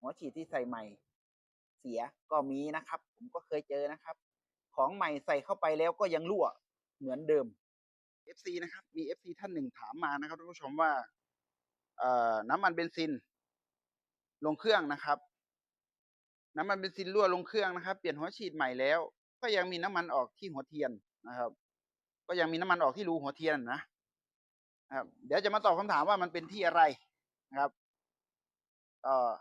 หัวฉีดที่ใส่ใหม่ เสียก็มีนะครับ ผมก็เคยเจอนะครับ ของใหม่ใส่เข้าไปแล้วก็ยังรั่วเหมือนเดิม FC นะครับ มี FC ท่านหนึ่งถามมานะครับท่านผู้ชมว่าน้ำมันเบนซิน ลงเครื่องนะครับ น้ำมันเบนซินรั่วลงเครื่องนะครับ เปลี่ยนหัวฉีดใหม่แล้ว ก็ยังมีน้ำมันออกที่หัวเทียนนะครับ ก็ยังมีน้ำมันออกที่รูหัวเทียนนะนะครับ เดี๋ยวจะมาตอบคำถามว่ามันเป็นที่อะไรนะครับเอ่อ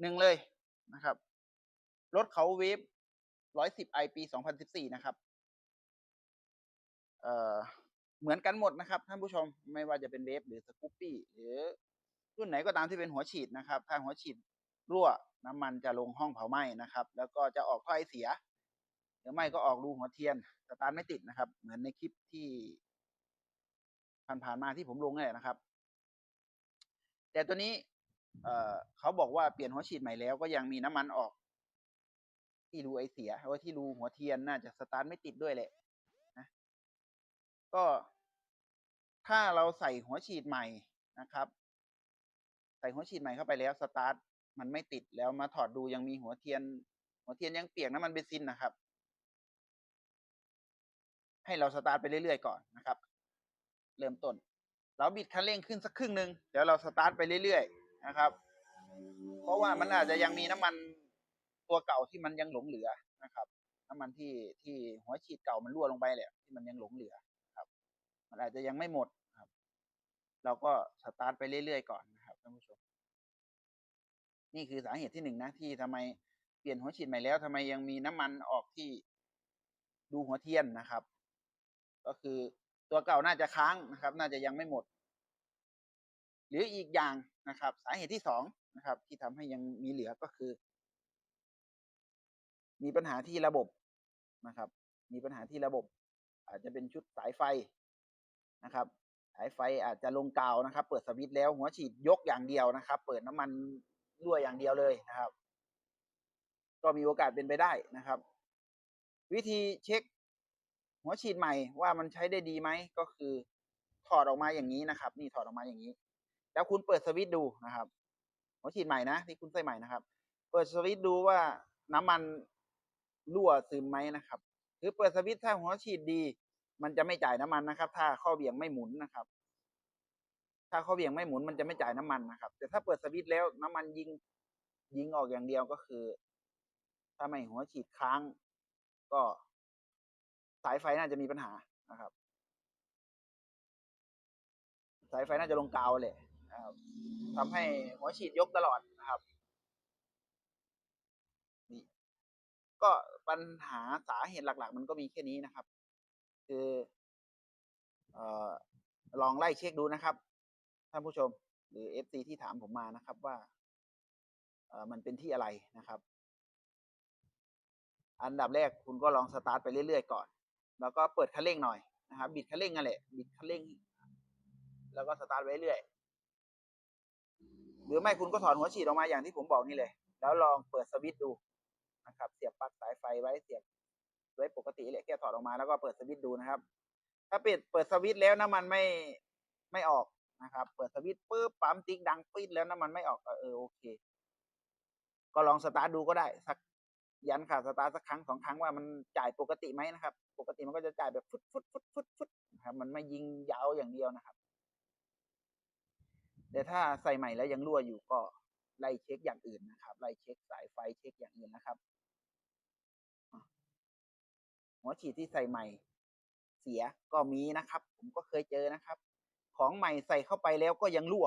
หนึ่งเลยนะครับ รถเขาเวฟร้อยสิบไอปีสองพันสิบสี่นะครับ เอ่อ เหมือนกันหมดนะครับ ท่านผู้ชมไม่ว่าจะเป็นเวฟหรือสกูปปี้หรือรุ่นไหนก็ตามที่เป็นหัวฉีดนะครับ ถ้าหัวฉีดรั่วน้ำมันจะลงห้องเผาไหม้นะครับ แล้วก็จะออกท่อไอเสีย หรือไม่ก็ออกรูหัวเทียนสตาร์ทไม่ติดนะครับ เหมือนในคลิปที่ผ่านๆมาที่ผมลงนี่แหละนะครับ แต่ตัวนี้ เอ่อเขาบอกว่าเปลี่ยนหัวฉีดใหม่แล้วก็ยังมีน้ำมันออก ที่รูไอเสียว่าที่รูหัวเทียนน่าจะสตาร์ทไม่ติดด้วยแหละนะก็ถ้าเราใส่หัวฉีดใหม่นะครับ ใส่หัวฉีดใหม่เข้าไปแล้วสตาร์ทมันไม่ติดแล้วมาถอดดูยังมีหัวเทียน หัวเทียนยังเปียกน้ำมันเบนซินนะครับ ให้เราสตาร์ทไปเรื่อยๆก่อนนะครับ เริ่มต้น เราบิดคันเร่งขึ้นสักครึ่งหนึ่งเดี๋ยวเราสตาร์ทไปเรื่อยๆ นะครับ เพราะว่ามันอาจจะยังมีน้ำมันตัวเก่าที่มันยังหลงเหลือนะครับ น้ำมันที่ที่หัวฉีดเก่ามันรั่วลงไปแหละที่มันยังหลงเหลือครับ มันอาจจะยังไม่หมดครับ เราก็สตาร์ทไปเรื่อยๆก่อนนะครับท่านผู้ชม นี่คือสาเหตุที่หนึ่งนะที่ทำไมเปลี่ยนหัวฉีดใหม่แล้วทำไมยังมีน้ำมันออกที่ดูหัวเทียนนะครับ ก็คือตัวเก่าน่าจะค้างนะครับ น่าจะยังไม่หมด หรืออีกอย่างนะครับ สาเหตุที่สองนะครับ ที่ทำให้ยังมีเหลือก็คือ มีปัญหาที่ระบบนะครับ มีปัญหาที่ระบบ อาจจะเป็นชุดสายไฟนะครับ สายไฟอาจจะลงกาวนะครับ เปิดสวิตช์แล้วหัวฉีดยกอย่างเดียวนะครับ เปิดน้ำมันรั่วอย่างเดียวเลยนะครับ ก็มีโอกาสเป็นไปได้นะครับ วิธีเช็ค หัวฉีดใหม่ว่ามันใช้ได้ดีไหมก็คือถอดออกมาอย่างนี้นะครับ นี่ถอดออกมาอย่างนี้ แล้วคุณเปิดสวิตช์ดูนะครับหัวฉีดใหม่นะที่คุณใส่ใหม่นะครับ เปิดสวิตช์ดูว่าน้ำมันรั่วซึมไหมนะครับหรือเปิดสวิตช์ถ้าหัวฉีดดี มันจะไม่จ่ายน้ำมันนะครับ ถ้าข้อเบี่ยงไม่หมุนนะครับ ถ้าข้อเบี่ยงไม่หมุนมันจะไม่จ่ายน้ำมันนะครับ แต่ถ้าเปิดสวิตช์แล้วน้ำมันยิงยิงออกอย่างเดียวก็คือ ถ้าไม่หัวฉีดค้าง ก็สายไฟน่าจะมีปัญหานะครับ สายไฟน่าจะลงกาวเลย นะครับทำให้หัวฉีดยกตลอดนะครับนี่ก็ปัญหาสาเหตุหลัก ๆ มันก็มีแค่นี้นะครับ คือเอ่อลองไล่เช็คดูนะครับ ท่านผู้ชม หรือ FC ที่ถามผมมานะครับว่าเอ่อมันเป็นที่อะไรนะครับ อันดับแรกคุณก็ลองสตาร์ทไปเรื่อยๆก่อน แล้วก็เปิดคันเร่งหน่อยนะครับบิดคันเร่งนั่นแหละบิดคันเร่ง แล้วก็สตาร์ทไว้เรื่อย หรือไม่คุณก็ถอดหัวฉีดออกมาอย่างที่ผมบอกนี่เลย แล้วลองเปิดสวิตช์ดูนะครับ เสียบปลั๊กสายไฟไว้เสียบไว้ปกติเลยแค่ถอดออกมาแล้วก็เปิดสวิตช์ดูนะครับ ถ้าปิดเปิดสวิตช์แล้วน้ำมันไม่ไม่ออกนะครับ เปิดสวิตช์ปุ๊บปั๊มติ๊กดังปิดแล้วน้ำมันไม่ออกก็เออโอเค ก็ลองสตาร์ทดูก็ได้สักยันขาดสตาร์ทสักครั้งสองครั้งว่ามันจ่ายปกติไหมนะครับ ปกติมันก็จะจ่ายแบบฟุดฟุดฟุดฟุดฟุดนะครับมันไม่ยิงยาวอย่างเดียวนะครับ แต่ถ้าใส่ใหม่แล้วยังรั่วอยู่ก็ไล่เช็คอย่างอื่นนะครับ ไล่เช็คสายไฟเช็คอย่างอื่นนะครับหัวฉีดที่ใส่ใหม่เสียก็มีนะครับ ผมก็เคยเจอนะครับ ของใหม่ใส่เข้าไปแล้วก็ยังรั่ว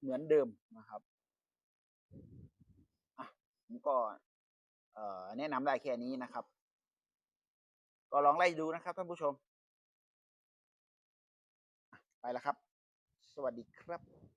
เหมือนเดิมนะครับอะผมก็แนะนำได้แค่นี้นะครับ ก็ลองไล่ดูนะครับท่านผู้ชม ไปแล้วครับ สวัสดีครับ